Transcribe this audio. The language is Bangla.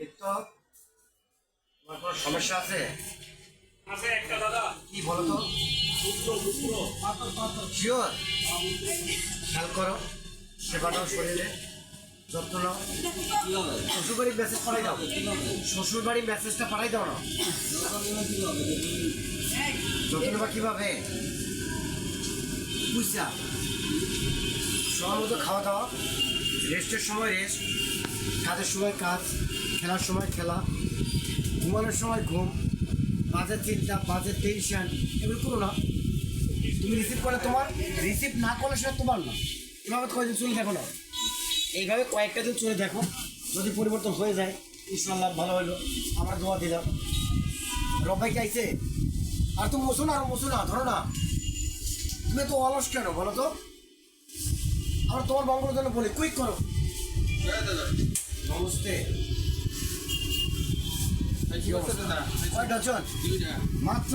নিত্য তোমার কোনো সমস্যা আছে? আছে একটা দাদা। কি বলো তো? শিওর খেয়াল করো সেবাটাও শরীরে যত্ন নাও। শ্বশুর বাড়ির মেসেজ পাঠাই দাও। শ্বশুর বাড়ির মেসেজটা পাঠাই দাও না। যত্ন নেবা কীভাবে? বুঝছা সময় মতো খাওয়া দাওয়া রেস্টের সময় রেস্ট কাজের সময় কাজ। খেলার সময় খেলা, ঘুমানোর সময় ঘুম বাজের চিন্তা বাজের টেনশন এগুলো করো না। তুমি রিসিভ করে তোমার রিসিভ না করলে সেটা তোমার না। এভাবে কয়েকদিন চলে দেখো না। এইভাবে কয়েকটা দিন চলে দেখো, যদি পরিবর্তন হয়ে যায় ইনশাল্লাহ ভালো হলো আমার দোয়া দিলাম। রব্বাই চাইছে আর তুমি মশো না, আর মশো না, ধরো না। তুমি তো অলস কেন, বলো তো? আমার তোমার মঙ্গলের জন্য বলি কুইক করো। নমস্তে। কয় ডজন মাত্র